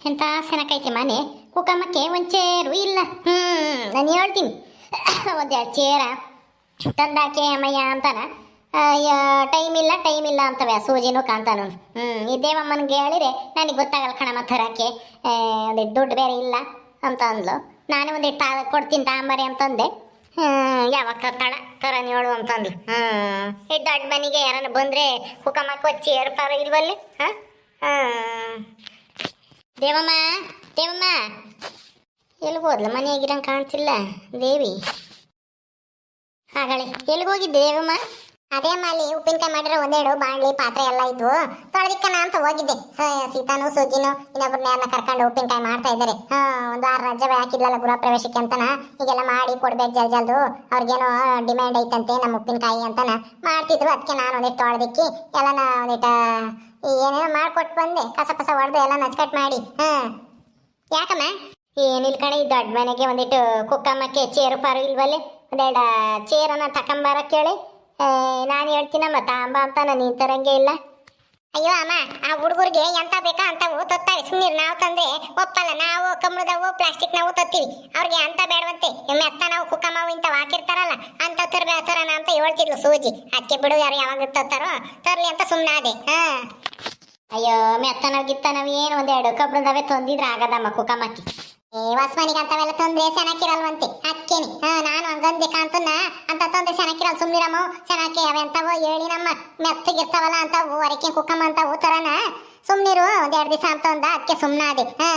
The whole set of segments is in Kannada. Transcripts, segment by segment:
ಎಂಥ ಸೆನಕೈತೆ ಮನೆ? ಕುಕಮಕ್ಕೆ ಒಂದು ಚೇರು ಇಲ್ಲ. ಹ್ಞೂ ನಾನು ಹೇಳ್ತೀನಿ. ಒಂದೆರಡು ಚೇರ. ತಂದಾಕೆ ಅಮ್ಮಯ್ಯ ಅಂತಾನ? ಟೈಮ್ ಇಲ್ಲ ಟೈಮ್ ಇಲ್ಲ ಅಂತವೆ ಸೂಜಿನೂ ಕಾಂತಾನು ಹ್ಞೂ ಈ ದೇವಮ್ಮನಿಗೆ ಹೇಳಿದ್ರೆ ನನಗೆ ಗೊತ್ತಾಗಲ್ಲ ಕಣಮ್ಮ ತರೋಕ್ಕೆ ಒಂದಿಟ್ಟು ದುಡ್ಡು ಬೇರೆ ಇಲ್ಲ ಅಂತ ಅಂದ್ಲು. ನಾನೇ ಒಂದಿಟ್ಟು ತಾ, ಕೊಡ್ತೀನಿ ತಾಂಬರಿ ಅಂತಂದೆ. ಯಾವಾಗ ತರ್ತಾಳ? ತರನ್ ಹೇಳು ಅಂತಂದ್ಲು. ಹ್ಞೂ ಈ ದೊಡ್ಡ ಮನೆಗೆ ಯಾರನ್ನ ಬಂದರೆ ಹುಕಮಕ್ಕೆ ಚೇರ್ ಪಾರ ಇಲ್ವಲ್ಲಿ? ಹಾಂ? ಹಾಂ ದೇವಮ್ಮ ದೇವಮ್ಮ ಎಲ್ಲಿಗೆ ಹೋದ್ಲ ಮನೆಯಾಗಿರಂಗೆ ಕಾಣ್ತಿಲ್ಲ ದೇವಿ ಹಾಗಳೆ ಎಲ್ಲಿಗೆ ಹೋಗಿದ್ದೆ ದೇವಮ್ಮ ಅದೇ ಮಾಲಿ ಉಪ್ಪಿನಕಾಯಿ ಮಾಡಿರೋ ಒಂದೆರಡು ಬಾಣಲಿ ಪಾತ್ರೆ ಎಲ್ಲ ಇದ್ವು. ತೊಳೆದಿಕ್ಕನ ಅಂತ ಹೋಗಿದ್ದೆ ಸೀತಾನು ಸೂಜಿನು ಇನ್ನೊಬ್ಬರನ್ನ ಯಾರನ್ನ ಕರ್ಕೊಂಡು ಉಪ್ಪಿನಕಾಯಿ ಮಾಡ್ತಾ ಇದ್ದಾರೆ. ಹಾ, ಒಂದು ಆರು ರಜೆ ಹಾಕಿದ್ಲಲ್ಲ ಗೃಹ ಪ್ರವೇಶಕ್ಕೆ ಅಂತನ ಈಗೆಲ್ಲ ಮಾಡಿ ಕೊಡ್ಬೇಕು ಜಲ್ ಜಲ್ದು. ಅವ್ರಿಗೇನೋ ಡಿಮ್ಯಾಂಡ್ ಐತಂತೆ ನಮ್ಮ ಉಪ್ಪಿನಕಾಯಿ ಅಂತನ ಮಾಡ್ತಿದ್ರು. ಅದಕ್ಕೆ ನಾನು ಒಂದಿಟ್ಟು ತೊಳೆದಿಕ್ಕಿ, ಎಲ್ಲನ ಒಂದಿಟ್ಟು ಏನೇನೋ ಮಾಡ್ಕೊಟ್ಟು ಬಂದೆ. ಕಸ ಕಸ ಹೊಡೆದು ಎಲ್ಲ ನಚ್ಕಟ್ ಮಾಡಿ. ಹಾ. ಯಾಕಮ್ಮ? ಏನಿಲ್ಲ ಕಣೆ, ಈ ದೊಡ್ಡ ಮನೆಗೆ ಒಂದಿಟ್ಟು ಕುಕ್ಕಮ್ಮಕ್ಕೆ ಚೇರು ಪಾರು ಇಲ್ವಲ್ಲೇ? ಒಂದೆರಡು ಚೇರನ್ನ ತಕೊಂಬಾರ ಕೇಳಿ? ನಾನು ಹೇಳ್ತೀನಮ್ಮ ತಾಂಬ ಅಂತ ನಾನು ತರಂಗೆ ಇಲ್ಲ. ಅಯ್ಯೋ ಅಮ್ಮ, ಆ ಹುಡುಗರಿಗೆ ಎಂತ ಬೇಕಾ ಅಂತವು ತತ್ತಾವೆ ಸುಮ್ಮನೆ ನಾವು ತಂದ್ರೆ ಒಪ್ಪಲ್ಲ. ನಾವು ಕಮ್ಮಳದವು ಪ್ಲಾಸ್ಟಿಕ್ ನಾವು ತತ್ತೀವಿ. ಅವ್ರಿಗೆ ಅಂತ ಬೇಡವಂತೆ. ಮೆತ್ತ ನಾವು ಕುಕ್ಕಮ್ಮವು ಇಂಥವು ಹಾಕಿರ್ತಾರಲ್ಲ, ಅಂತ ತರ್ಬೇ ಅಂತ ಹೇಳ್ತಿದ್ಲು ಸೂಜಿ. ಅದಕ್ಕೆ ಬಿಡು, ಯಾರು ಯಾವಾಗ ತತ್ತಾರೋ ತರ್ಲಿ ಅಂತ ಸುಮ್ಮನಾದೆ ಹಾ. ಅಯ್ಯೋ ಮೆತ್ತನವ್ ನಾವು ಏನು ಒಂದೆರಡು ಕಬ್ಬಿಣದವೇ ತಂದಿದ್ರೆ ಆಗದಮ್ಮ ಕುಕ್ಕಮ್ಮಕ್ಕಿ ಏ, ಹೊಸ್ಮನಿಗೆ ಅಂತವೆಲ್ಲ ತೊಂದ್ರೆ ಚೆನ್ನಾಗಿರಲ್ವಂತೆ ಅಕ್ಕೇನಿ. ಹಾ, ನಾನು ಹಂಗಂದೆ ಕಾಂತನ್ನ. ಅಂತ ತೊಂದ್ರೆ ಚೆನ್ನಾಗಿರಲ್ಲ ಸುಮ್ನಿರಮ್ಮ? ಚೆನ್ನಾಗಿ ಅವೆಂತವೋ ಹೇಳಿ ನಮ್ಮ ಮೆತ್ತಗಿರ್ತಾವಲ್ಲ ಅಂತವು ಅರಿಕೆ ಕುಕ್ಕಮ್ಮ ಅಂತವು ತರನ. ಸುಮ್ನಿರು ಒಂದೆರಡು ದಿವಸ ಅಂತ ಅಂದ ಅದಕ್ಕೆ ಸುಮ್ಮನಾದೆ ಹಾ,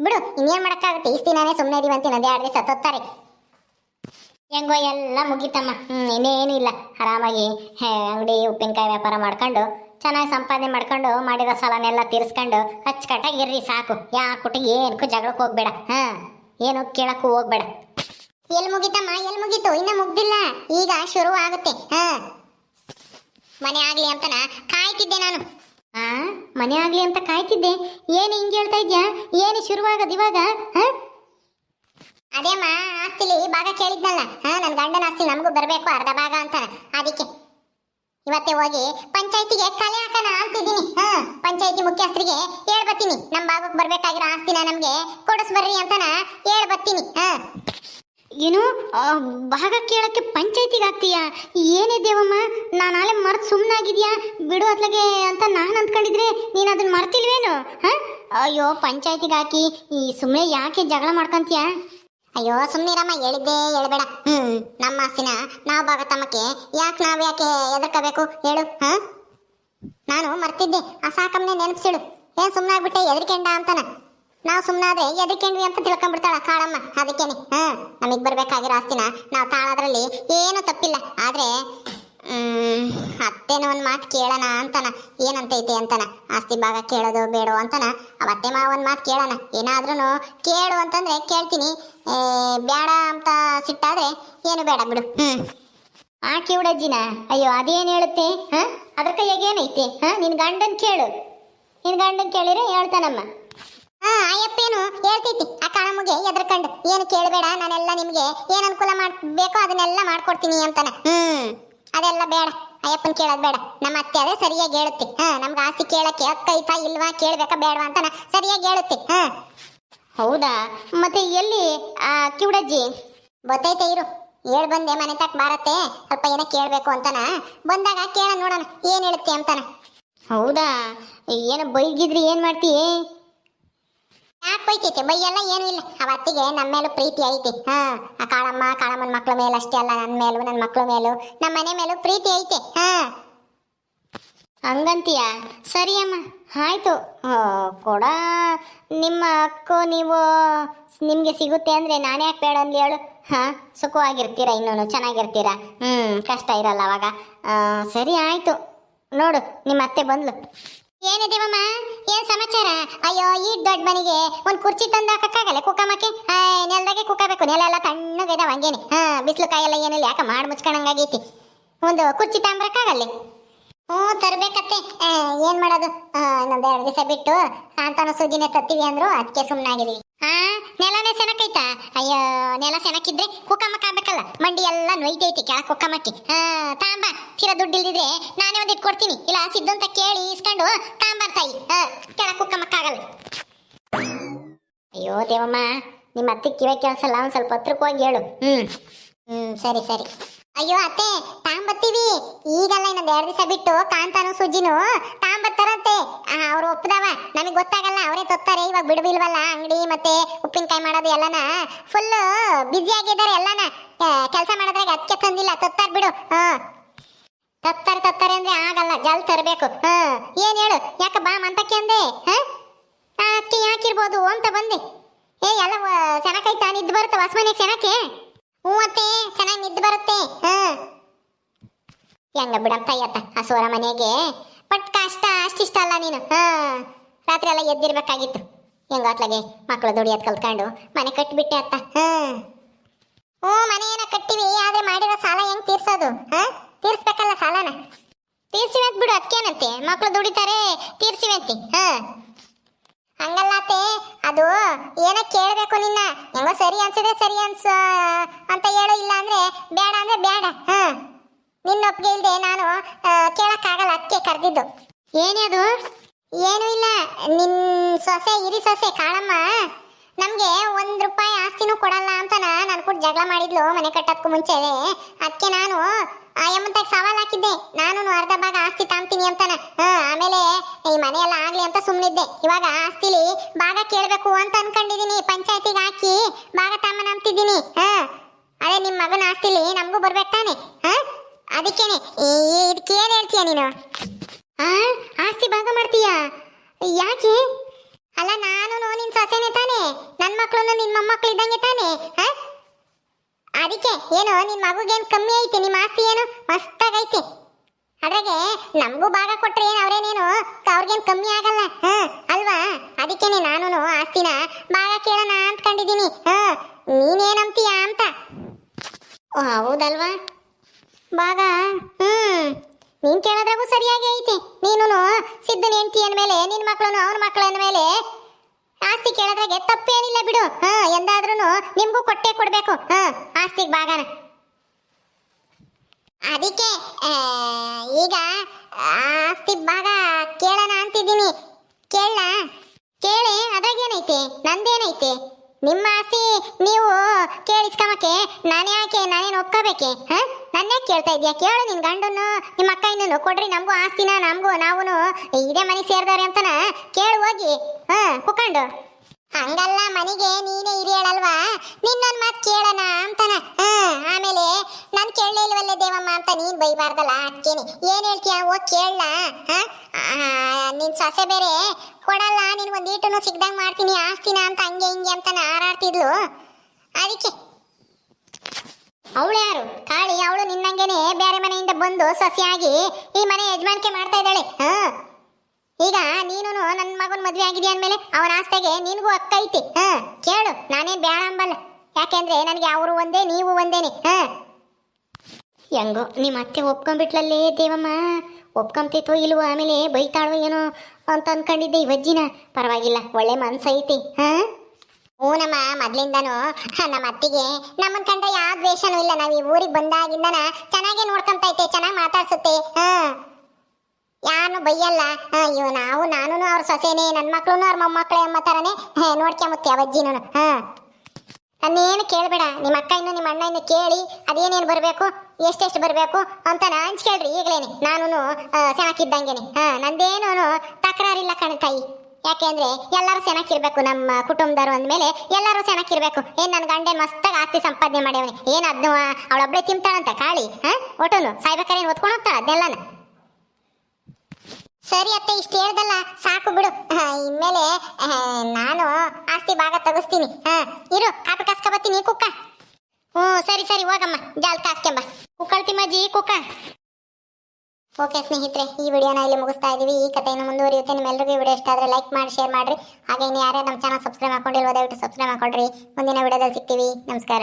ಬಿಡು, ಇನ್ನೇನ್ ಮಾಡಕ್ಕಾಗುತ್ತೆ? ಇಷ್ಟು ದಿನಾನೇ ಸುಮ್ಮನೆ ಇದೀವಂತೀನಿ ಒಂದೆರಡು ದಿವಸ ತೊತ್ತಾರೆ. ಹೆಂಗೋ ಎಲ್ಲ ಮುಗೀತಮ್ಮ. ಹ್ಮ್ ಇನ್ನೇನು ಇಲ್ಲ ಆರಾಮಾಗಿ ಅಂಗಡಿ ಉಪ್ಪಿನಕಾಯಿ ವ್ಯಾಪಾರ ಮಾಡ್ಕೊಂಡು ಚೆನ್ನಾಗಿ ಸಂಪಾದನೆ ಮಾಡ್ಕೊಂಡು ಮಾಡಿರೋ ಸಾಲನೆಲ್ಲ ತೀರಿಸ್ಕೊಂಡು ಅಚ್ಚುಕಟ್ಟಾಗಿ ಇರ್ರಿ ಸಾಕು. ಯಾ ಕುಟಿಗೆ ಏನಕ್ಕೂ ಜಗಳಕ್ಕೆ ಹೋಗ್ಬೇಡ. ಹಾ, ಏನು ಕೇಳಕ್ಕೂ ಹೋಗ್ಬೇಡ. ಎಲ್ಲಿ ಮುಗೀತಮ್ಮ ಎಲ್ಲಿ ಮುಗೀತು? ಇನ್ನ ಮುಗ್ದಿಲ್ಲ. ಈಗ ಶುರು ಆಗುತ್ತೆ. ಹಾ. ಮನೆ ಆಗ್ಲಿ ಅಂತನ ಕಾಯ್ತಿದ್ದೆ ನಾನು. ಆ, ಮನೆ ಆಗ್ಲಿ ಅಂತ ಕಾಯ್ತಿದ್ದೆ. ಏನು ಹಿಂಗೆ ಹೇಳ್ತಾ ಇದ್ಯಾ? ಏನು ಶುರುವಾಗದು ಇವಾಗ? ಹಾ? ಅದೇಮ್ಮ ಆಸ್ತಿಲಿ ಭಾಗ ಕೇಳಿದ್ನಲ್ಲ. ಹಾ ನನ್ನ ಗಂಡನ ಆಸ್ತಿ ನಮಗೂ ಬರಬೇಕು, ಅರ್ಧ ಭಾಗ ಅಂತಾನೆ. ಅದಕ್ಕೆ. ಇವತ್ತೇ ಹೋಗಿ ಪಂಚಾಯತಿಗೆ ಕಲೆ ಹಾಕೋಣ ಅಂತಿದ್ದೀನಿ. ಹಾ, ಪಂಚಾಯತಿ ಮುಖ್ಯಸ್ಥರಿಗೆ ಹೇಳ್ಬತ್ತೀನಿ. ನಮ್ಮ ಭಾಗಕ್ಕೆ ಬರ್ಬೇಕಾಗಿರೋ ಆಸ್ತಿನ ನಮ್ಗೆ ಕೊಡಿಸ್ಬರ್ರಿ ಅಂತನ ಹೇಳ್ಬತ್ತೀನಿ. ಹಾ. ಏನು? ಭಾಗ ಕೇಳಕ್ಕೆ ಪಂಚಾಯತಿಗೆ ಆಗ್ತೀಯಾ? ಏನೇ ದೇವಮ್ಮ, ನಾನು ನಾಳೆ ಮರ್ತು ಸುಮ್ಮನಾಗಿದ್ಯಾ ಬಿಡು ಅತ್ಲಗೆ ಅಂತ ನಾನು ಅಂದ್ಕೊಂಡಿದ್ರೆ ನೀನು ಅದನ್ನ ಮರ್ತಿಲ್ವೇನು? ಹಾಂ? ಅಯ್ಯೋ, ಪಂಚಾಯತಿಗೆ ಹಾಕಿ, ಈ ಸುಮ್ಮನೆ ಯಾಕೆ ಜಗಳ ಮಾಡ್ಕೊಂತೀಯಾ? ಅಯ್ಯೋ ಸುಮ್ಮನಿರಮ್ಮ ಹೇಳಿದ್ದೆ ಹೇಳಬೇಡ. ಹ್ಮ್, ನಮ್ಮ ಆಸ್ತಿನ ನಾವು ಭಾಗ ತಮ್ಮಕ್ಕೆ ಯಾಕೆ ನಾವು ಯಾಕೆ ಎದರ್ಕೋಬೇಕು ಹೇಳು, ಹಾ? ನಾನು ಮರ್ತಿದ್ದೆ. ಆ ಸಾಕಮ್ಮನೆ ನೆನಪಿಸಿಡು ಏನ್ ಸುಮ್ಮನಾಗ್ಬಿಟ್ಟೆ ಎದರ್ಕೆಂಡ ಅಂತಾನ. ನಾವು ಸುಮ್ಮನಾದ್ರೆ ಎದರ್ಕೆಂಡ್ವಿ ಅಂತ ತಿಳ್ಕೊಂಡ್ಬಿಡ್ತಾಳ ಕಾಳಮ್ಮ. ಅದಕ್ಕೇನೆ, ಹಾ, ನಮಗ್ ಬರ್ಬೇಕಾಗಿರೋ ಆಸ್ತಿನ ನಾವು ತಾಳೋದ್ರಲ್ಲಿ ಏನೂ ತಪ್ಪಿಲ್ಲ. ಆದ್ರೆ ಅತ್ತೇನೋ ಒಂದು ಮಾತು ಕೇಳೋಣ ಅಂತನ. ಏನಂತೈತೆ ಅಂತನ? ಆಸ್ತಿ ಭಾಗ ಕೇಳೋದು, ಬೇಡೋ ಅಂತಾನ? ಅವತ್ತೆ ಮಾವ ಒಂದು ಮಾತು ಕೇಳೋಣ. ಏನಾದ್ರೂ ಕೇಳು ಅಂತಂದ್ರೆ ಕೇಳ್ತೀನಿ. ಬೇಡ ಅಂತ ಸಿಟ್ಟಾದ್ರೆ ಏನು ಬೇಡ ಬಿಡು. ಹ್ಮ್. ಆ ಕಿವುಡಜ್ಜಿನ ಅಯ್ಯೋ, ಅದೇನು ಹೇಳುತ್ತೆ? ಹಾ? ಅದ್ರ ಕೈಯಾಗ ಏನೈತೆ? ನಿನ್ ಗಂಡನ್ ಕೇಳು. ನಿನ್ ಗಂಡನ್ ಕೇಳಿರ ಹೇಳ್ತಾನಮ್ಮ. ಹಾ, ಅಯ್ಯಪ್ಪೇನು, ಹೇಳ್ತೈತಿ. ಆ ಕಾಳಮ್ಮಗೆ ಎದ್ರಕಂಡು. ಏನು ಕೇಳಬೇಡ, ನಾನೆಲ್ಲ ನಿಮಗೆ ಏನ್ ಅನುಕೂಲ ಮಾಡ್ಬೇಕೋ ಅದನ್ನೆಲ್ಲ ಮಾಡ್ಕೊಡ್ತೀನಿ ಅಂತಾನೆ. ಹ್ಮ್. ಅದೆಲ್ಲ ಬೇಡ. ಅಯ್ಯಪ್ಪನ್ ಕೇಳೋದು ಬೇಡ. ನಮ್ಮ ಅತ್ತೆ ಅದೇ ಸರಿಯಾಗಿ ಹೇಳುತ್ತೆ. ಹಾ ನಮ್ಗೆ ಆಸ್ತಿ ಕೇಳಕ್ಕೆ ಅಕ್ಕ ಐತಾ ಇಲ್ವಾ ಕೇಳ್ಬೇಕಾ ಬೇಡವಾ ಅಂತ ಸರಿಯಾಗಿ ಹೇಳುತ್ತೆ. ಹಾ. ಹೌದಾ? ಮತ್ತೆ ಎಲ್ಲಿ ಆ ಕಿವುಡಜ್ಜಿ? ಗೊತ್ತೈತೆ ಇರು. ಹೇಳ್ ಬಂದೆ ಮನೆ ತಕ್ ಬಾರತ್ತೆ. ಸ್ವಲ್ಪ ಏನೋ ಕೇಳ್ಬೇಕು ಅಂತಾನ ಬಂದಾಗ ಕೇಳ ನೋಡೋಣ. ಏನ್ ಹೇಳುತ್ತೆ ಅಂತಾನ. ಹೌದಾ? ಏನು ಬೈಗಿದ್ರಿ ಏನ್ ಮಾಡ್ತೀಯ? ಯಾಕೆ ಬೈಯೆಲ್ಲ ಏನೂ ಇಲ್ಲ. ಅವತ್ತಿಗೆ ನಮ್ಮ ಮೇಲೂ ಪ್ರೀತಿ ಐತಿ. ಹಾ, ಆ ಕಾಳಮ್ಮ, ಕಾಳಮ್ಮನ ಮಕ್ಳ ಮೇಲೆ ಅಷ್ಟೇ ಅಲ್ಲ ನನ್ನ ಮೇಲೂ ನನ್ನ ಮಕ್ಳ ಮೇಲೂ. ನಮ್ಮ ಮನೆ ಮೇಲೂ ಪ್ರೀತಿ ಐತೆ. ಹಾ. ಹಂಗಂತೀಯ? ಸರಿ ಅಮ್ಮ, ಆಯ್ತು. ಕೊಡ. ನಿಮ್ಮ ಅಕ್ಕೋ ನೀವು ನಿಮಗೆ ಸಿಗುತ್ತೆ ಅಂದರೆ ನಾನೇ ಯಾಕೆ ಬೇಡ ಅಂದ್ಲಿ ಹೇಳು. ಹಾಂ, ಸುಖವಾಗಿರ್ತೀರ ಇನ್ನೂ ಚೆನ್ನಾಗಿರ್ತೀರ? ಹ್ಞೂ ಕಷ್ಟ ಇರಲ್ಲ ಅವಾಗ. ಸರಿ ಆಯಿತು. ನೋಡು, ನಿಮ್ಮ ಅತ್ತೆ ಬಂದ್ಲು. ಏನಿದೀವಮ್ಮ ಏನ್ ಸಮಾಚಾರ? ಅಯ್ಯೋ, ಈ ದೊಡ್ಡ ಮನೆಗೆ ಒಂದ್ ಕುರ್ಚಿ ತಂದು ಹಾಕಕ್ಕಾಗಲ್ಲ ಕುಕ್ಕಮ್ಮಕ್ಕೆ ನೆಲದಾಗೆ ಕುಕ್ಕಬೇಕು ನೆಲ ಎಲ್ಲ ತಣ್ಣಗಿದಾವ ಹಂಗೇನೆ. ಹಾ, ಬಿಸಿಲು ಕಾಯೆಲ್ಲ ಏನಿಲ್ಲ, ಯಾಕೆ ಮಾಡಿ ಮುಚ್ಕೊಂಡಂಗಾಗೈತಿ ಒಂದು ಕುರ್ಚಿ ತಾಂಬ್ರಕ್ಕಾಗಲ್ಲ. ಹ್ಞೂ, ತರಬೇಕತ್ತೆ. ಏನ್ ಮಾಡೋದು? ಇನ್ನೊಂದು ಎರಡು ದಿವಸ ಬಿಟ್ಟು ಅಂತಾನು ಸುದ್ದಿನೇ ತತ್ತೀವಿ ಅಂದ್ರು ಅದಕ್ಕೆ ಸುಮ್ಮನಾಗಿದೀವಿ ಹಾ ನೆಲನೇ ಅಯ್ಯೋ ನೆಲ ಸೆನಕಿದ್ರೆ ಕುಕ್ಕಮ್ಮಕ್ಕೆ ಆಗ್ಬೇಕಲ್ಲ? ಮಂಡಿ ಎಲ್ಲ ನೊಯ್ತೈತಿ ಕೆಳ ಕುಕ್ಕಮ್ಮಕ್ಕೆ. ಹಾ, ತಾಂಬ, ತೀರ ದುಡ್ಡು ಇಲ್ದಿದ್ರೆ ನಾನೇ ಒಂದಿಟ್ಟು ಕೊಡ್ತೀನಿ ಇಲ್ಲ ಸಿದ್ದಂತ ಕೇಳಿ ಇಸ್ಕೊಂಡು, ತಾಂಬಾರ್ ತಾಯಿ. ಹಾ ಕೆಳ ಕುಕ್ಕಮ್ಮಕ್ಕಾಗಲ್ಲ ಅಯ್ಯೋ, ದೇವಮ್ಮ ನಿಮ್ಮ ಅತ್ತೆ ಕಿವೆ ಕೆಲಸಲ್ಲ ಒಂದು ಸ್ವಲ್ಪ ಹತ್ರಕ್ಕೆ ಹೋಗಿ ಹೇಳು. ಹ್ಞೂ ಹ್ಞೂ ಸರಿ ಸರಿ. ಅಯ್ಯೋ ಅತ್ತೆ, ತಾಂಬತ್ತೀವಿ. ಈಗಲ್ಲ ಇನ್ನೊಂದು ಎರಡು ದಿವಸ ಬಿಟ್ಟು ಕಾಂತಾನು ಸುಜ್ಜಿನು ತಾಂಬತ್ತಾರಂತೆ. ಅವ್ರು ಒಪ್ಪದವ ನಮಗೆ ಗೊತ್ತಾಗಲ್ಲ, ಅವರೇ ತೊತ್ತಾರೆ ಇವಾಗ ಬಿಡುವಿಲ್ವಲ್ಲ, ಅಂಗಡಿ ಮತ್ತೆ ಉಪ್ಪಿನಕಾಯಿ ಮಾಡೋದು ಎಲ್ಲನ. ಫುಲ್ ಬ್ಯುಸಿ ಆಗಿದ್ದಾರೆ ಎಲ್ಲನ. ಕೆಲಸ ಮಾಡೋದ್ರಾಗ ಅದಕ್ಕೆ ತಂದಿಲ್ಲ ತೊತ್ತಾರ ಬಿಡು. ಹಾ. ತತ್ತಾರೆ ತತ್ತಾರೆ ಅಂದ್ರೆ ಆಗಲ್ಲ, ಜಲ್ ತರಬೇಕು. ಹಾ. ಏನ್ ಹೇಳು? ಯಾಕ ಬಾ ಮಂತಕ್ಕೆ ಅಂದೆ? ಹಾ? ಅದಕ್ಕೆ ಯಾಕಿರ್ಬೋದು? ಅಂತ ಬಂದೆ. ಏ, ಎಲ್ಲ ಚೆನ್ನಾಗೈತಾ ನಿದ್ದು ಬರುತ್ತೆ ಹೊಸ ಮನೆಗೆ ಹ್ಞೂ ಅತ್ತೆ, ಚೆನ್ನಾಗಿ ನಿದ್ದೆ ಬರುತ್ತೆ. ಹಾ ಹೆಂಗ ಬಿಡಪ್ಪ ಆ ಸೋರ ಮನೆಗೆ. ಬಟ್ ಕಷ್ಟ ಅಷ್ಟಿಷ್ಟ ಅಲ್ಲ ನೀನು. ಹಾ, ರಾತ್ರಿ ಎಲ್ಲ ಎದ್ದಿರ್ಬೇಕಾಗಿತ್ತು. ಹೆಂಗ ಅತ್ಲಾಗೆ ಮಕ್ಕಳು ದುಡಿಯೋದ್ ಕಲ್ತ್ಕೊಂಡು ಮನೆ ಕಟ್ಟಿಬಿಟ್ಟೆ ಅತ್ತ. ಹಾ ಹ್ಞೂ ಏನ ಕಟ್ಟಿವಿ, ಆದ್ರೆ ಮಾಡಿರೋ ಸಾಲ ಹೆಂಗ್ ತೀರ್ಸೋದು? ಹಾ, ತೀರ್ಸ್ಬೇಕಲ್ಲ ಸಾಲನ? ತೀರ್ಸಿವಂತ ಬಿಡು ಅದಕ್ಕೇನಂತೆ ಮಕ್ಕಳು ದುಡಿತಾರೆ ತೀರ್ಸಿವಂತಿ ಹಾ ಹಂಗಲ್ಲತ್ತೆ ಅದು ಏನೋ ಕೇಳಬೇಕು ನಿನ್ನ? ಹೆಂಗೋ ಸರಿ ಅನ್ಸಿದ್ರೆ ಸರಿ ಅನ್ಸ ಅಂತ ಹೇಳು, ಇಲ್ಲ ಅಂದ್ರೆ ಬೇಡ ಅಂದ್ರೆ ಬೇಡ, ಹಾ. ನಿನ್ನ ಒಪ್ಪಿಗೆ ಇಲ್ಲದೆ ನಾನು ಕೇಳಕ್ ಆಗಲ್ಲ ಅದಕ್ಕೆ ಕರೆದಿದ್ದು. ಏನೇ ಅದು? ಏನೂ ಇಲ್ಲ. ನಿನ್ ಸೊಸೆ ಇರಿ ಸೊಸೆ, ಕಾಳಮ್ಮ. ನಮ್ಗೆ ಒಂದ್ ರೂಪಾಯಿ ಆಸ್ತಿನೂ ಕೊಡಲ್ಲ ಅಂತ ನಾನು ಕೂಡ ಜಗಳ ಮಾಡಿದ್ಲು ಮನೆ ಕಟ್ಟೋದಕ್ಕೂ ಮುಂಚೆ ಅದಕ್ಕೆ ನಾನು, ಆ ಯಮ್ಮಂತಾಗ ಸವಾಲ್ ಹಾಕಿದ್ದೆ. ನಾನು ಅರ್ಧ ಭಾಗ ಆಸ್ತಿ ತಾಂತೀನಿ ಅಂತಾನ. ಆಮೇಲೆ ಈ ಮನೆ ಎಲ್ಲ ಆಗ್ಲಿ ಅಂತ ಸುಮ್ಮನಿದ್ದೆ ಇವಾಗ ಆಸ್ತಿಲಿ ಭಾಗ ಕೇಳಬೇಕು ಅಂತ ಅನ್ಕೊಂಡಿದೀನಿ. ಪಂಚಾಯತಿಗೆ ಹಾಕಿ ಭಾಗ ತಾಮನ ಅಂತಿದ್ದೀನಿ ಹಾ, ಅದೇ ನಿಮ್ಮ ಮಗನ ಆಸ್ತಿಲಿ ನಮಗೂ ಬರ್ಬೇಕು ತಾನೆ. ಹಾ, ಅದಕ್ಕೇನೆ. ಇದಕ್ಕೆ ಏನ್ ಹೇಳ್ತೀಯ ನೀನು? ಆಸ್ತಿ ಭಾಗ ಮಾಡ್ತೀಯಾ? ಯಾಕೆ? ಅಲ್ಲ, ನಾನು ನಿನ್ ಸೊಸೆನೆ ತಾನೆ. ನನ್ ಮಕ್ಕಳು ನಿನ್ ಮೊಮ್ಮಕ್ಳು ಇದ್ದಂಗೆ ತಾನೆ ಅದಕ್ಕೆ ಏನು, ನಿನ್ ಮಗುಗೇನ್ ಕಮ್ಮಿ ಐತೆ ನಿಮ್ಮ ಆಸ್ತಿ ಏನು? ಮಸ್ತಾಗೈತೆ. ಅದ್ರಾಗೆ ನಮಗೂ ಭಾಗ ಕೊಟ್ರೆ ಏನು ಅವ್ರೇನೇನು? ಅವ್ರಿಗೇನು ಕಮ್ಮಿ ಆಗಲ್ಲ, ಹ? ಅಲ್ವಾ? ಅದಕ್ಕೇನೆ ನಾನು ಆಸ್ತಿನ ಭಾಗ ಕೇಳೋಣ ಅಂದ್ಕೊಂಡಿದ್ದೀನಿ, ಹ? ನೀನೇನಂತೀಯ ಅಂತ? ಹೌದಲ್ವಾ? ಭಾಗ? ಹ್ಮ್. ನೀನ್ ಕೇಳೋದ್ರಾಗೂ ಸರಿಯಾಗಿ ಐತಿ. ನೀನು ಸಿದ್ಧನ ಹೆಂಡತಿ ಮೇಲೆ ನಿನ್ ಮಕ್ಕಳು ಅವನ ಮಕ್ಕಳ ಮೇಲೆ ಆಸ್ತಿ ಕೇಳೋದ್ರಾಗೆ ತಪ್ಪೇನಿಲ್ಲ ಬಿಡು. ಹ ಎಂದಾದ್ರೂ ನಿಮ್ಗೂ ಕೊಟ್ಟೆ ಕೊಡಬೇಕು. ಹ, ಆಸ್ತಿಗೆ ಭಾಗನ. ಅದಕ್ಕೆ ಈಗ ಆಸ್ತಿ ಭಾಗ ಕೇಳೋಣ ಅಂತಿದ್ದೀನಿ. ಕೇಳ ಕೇಳಿ, ಅದ್ರಾಗೇನೈತೆ? ನಂದೇನೈತೆ? ನಿಮ್ಮ ಆಸ್ತಿ ನೀವು ಕೇಳಿಸ್ಕೊಂಬಕ್ಕೆ ನಾನು ಯಾಕೆ, ನಾನೇನು ಒಪ್ಕೋಬೇಕೆ, ಹಾ? ನನ್ನೇ ಕೇಳ್ತಾ ಇದ್ಯಾ ಕೇಳು ನಿನ್ ಗಂಡನ್ನು, ನಿಮ್ಮ ಅಕ್ಕ ಇನ್ನೂ ಕೊಡ್ರಿ ನಮಗೂ ಆಸ್ತಿನ, ನಮಗೂ ನಾವು ಇದೇ ಮನೆ ಸೇರಿದವ್ರಿ ಅಂತನ ಕೇಳು ಹೋಗಿ, ಹಾ, ಕುಕ್ಕಂಡು. ಹಂಗಲ್ಲ, ಮನೆಗೆ ನೀನೇ ಹಿರಿಯಳಲ್ವಾ? ನಿನ್ನೊಂದ್ ಮಾತು ಕೇಳೋಣ ಅಂತಾನ ಹಾ ಆಮೇಲೆ ನಾನು ಕೇಳಲೇ ಇಲ್ವಲ್ಲೇ ದೇವಮ್ಮ ಅಂತ ನೀನ್ ಬೈಬಾರ್ದಲ್ಲ ಅದಕ್ಕೇನೆ ಏನ್ ಹೇಳ್ತೀಯ? ಹೋಗ್ ಕೇಳಲ್ಲ ನಿನ್ ಸೊಸೆ ಬೇರೆ. ಕೊಡಲ್ಲ ನಿನ್ ಒಂದ್ ಈಟನು ಸಿಗ್ದಂಗ್ ಮಾಡ್ತೀನಿ ಆಸ್ತಿನ ಅಂತ ಹಂಗೆ ಹಿಂಗೆ ಅಂತ ಹಾರಾಡ್ತಿದ್ಲು. ಅದಕ್ಕೆ. ಅವಳು ಯಾರು? ಕಾಳಿ ಅವಳು ನಿನ್ನಂಗೆನೆ ಬೇರೆ ಮನೆಯಿಂದ ಬಂದು ಸೊಸೆಯಾಗಿ ಈ ಮನೆ ಯಜಮಾನಿಕೆ ಮಾಡ್ತಾ ಇದ್ದಾಳೆ. ಹಾ? ಈಗ ನೀನು ನನ್ನ ಮಗನ ಮದುವೆ ಆಗಿದೆ ಅಂದ್ಮೇಲೆ ಅವನ ಆಸ್ತೆಗೆ ನಿನಗೂ ಅಕ್ಕ ಐತಿ. ಹ? ಕೇಳು ನಾನೇ ಬೇಡ ಅಂಬಲ್ಲ ಯಾಕೆಂದ್ರೆ ನನಗೆ ಅವರು ಒಂದೇ, ನೀವು ಒಂದೇನೆ. ಹ? ಹೆಂಗೋ, ನಿಮ್ಮ ಅತ್ತೆ ಒಪ್ಕೊಂಡ್ಬಿಟ್ಲಲ್ಲೇ ದೇವಮ್ಮ? ಒಪ್ಕೊಂತೈತೋ ಇಲ್ವೋ ಆಮೇಲೆ ಬೈತಾಳೋ ಏನೋ ಅಂತ ಅನ್ಕೊಂಡಿದ್ದೆ ಈ ವಜ್ಜಿನ. ಪರವಾಗಿಲ್ಲ, ಒಳ್ಳೆ ಮನ್ಸೈತಿ, ಹಾ? ಹ್ಞೂ ನಮ್ಮ ಮೊದ್ಲಿಂದನು ನಮ್ಮ ಅತ್ತಿಗೆ ನಮ್ಮನ್ ಕಂಡ್ರೆ ಯಾವ ದ್ವೇಷನೂ ಇಲ್ಲ. ನಾವು ಈ ಊರಿಗೆ ಬಂದಾಗಿಂದನ ಚೆನ್ನಾಗೇ ನೋಡ್ಕೊಂತೈತೆ ಚೆನ್ನಾಗಿ ಮಾತಾಡ್ಸುತ್ತೆ, ಹಾ? ಯಾರು ಬೈಯಲ್ಲ. ಅಯ್ಯೋ, ನಾವು ನಾನು ಅವ್ರ ಸೊಸೆನೆ ನನ್ನ ಮಕ್ಕಳು ಅವ್ರ ಮೊಮ್ಮಕ್ಳು ಎಂಬ ಥರನೇ ನೋಡ್ಕೊಂಬತ್ತೆ ಅವಜ್ಜಿನೂ ಹಾ? ನನ್ನೇನು ಕೇಳಬೇಡ, ನಿಮ್ಮ ಅಕ್ಕ ಇನ್ನು ನಿಮ್ಮ ಅಣ್ಣ ಇನ್ನು ಕೇಳಿ ಅದೇನೇನು ಬರಬೇಕು, ಎಷ್ಟೆಷ್ಟು ಬರಬೇಕು ಅಂತ ಕೇಳ್ರಿ ಈಗಲೇನೆ. ನಾನು ಚೆನ್ನಾಗಿದ್ದಂಗೆನೆ ಹಾ ನಂದೇನು ತಕರಾರಿಲ್ಲ ಕಣ ತಾಯಿ. ಯಾಕೆಂದ್ರೆ ಎಲ್ಲರೂ ಚೆನ್ನಾಗಿರ್ಬೇಕು ನಮ್ಮ ಕುಟುಂಬದವರು ಅಂದ್ಮೇಲೆ ಎಲ್ಲರೂ ಚೆನ್ನಾಗಿರ್ಬೇಕು ಏನ್ ನನ್ನ ಗಂಡೆ ಮಸ್ತಾಗಿ ಆಸ್ತಿ ಸಂಪಾದನೆ ಮಾಡ್ಯವನೆ. ಏನ್ ಅದ್ನ ಅವಳೊಬ್ಳೆ ತಿಂತಾಳಂತ ಕಾಳಿ, ಹಾ? ಒಟ್ಟನು, ಸಾಯ್ಬೇಕಾರೆ ಏನ್ ಒತ್ಕೊಂಡು ಹೋಗ್ತಾಳ ಅದನ್ನೆಲ್ಲನ ಸರಿ ಅತ್ತೆ, ಇಷ್ಟು ಹೇಳ್ದಲ್ಲ ಸಾಕು ಬಿಡು. ಇನ್ಮೇಲೆ ನಾನು ಆಸ್ತಿ ಭಾಗ ತಗಸ್ತೀನಿ. ಹಾ, ಇರು ಕಾಪಿ ಕಾಸ್ಕ ಬರ್ತೀನಿ, ಕುಕ್ಕ. ಹ್ಞೂ, ಸರಿ ಸರಿ, ಹೋಗಮ್ಮ. ಜಾಲ್ ಕಾಸ್ಕೆಂಬ. ಕುಕ್ಕಳ್ತಿಮ್ಮಜ್ಜಿ ಕುಕ್ಕ. ಓಕೆ ಸ್ನೇಹಿತರೆ, ಈ ವಿಡಿಯೋನ ಇಲ್ಲಿ ಮುಗಿಸ್ತಾ ಇದೀವಿ. ಈ ಕಥೆಯನ್ನು ಮುಂದುವರಿಯುತ್ತೆ. ನಿಮ್ಮೆಲ್ಲರಿಗೂ ಈ ವಿಡಿಯೋ ಇಷ್ಟ ಆದರೆ ಲೈಕ್ ಮಾಡಿ, ಶೇರ್ ಮಾಡಿರಿ. ಹಾಗೆ ಇನ್ನು ಯಾರೇ ನಮ್ಮ ಚಾನಲ್ ಸಬ್ಸ್ಕ್ರೈಬ್ ಮಾಡ್ಕೊಂಡಿಲ್ಲ ದಯವಿಟ್ಟು ಸಬ್ಸ್ಕ್ರೈಬ್ ಮಾಡ್ಕೊಳ್ರಿ. ಮುಂದಿನ ವಿಡಿಯೋದಲ್ಲಿ ಸಿಗ್ತೀವಿ. ನಮಸ್ಕಾರ.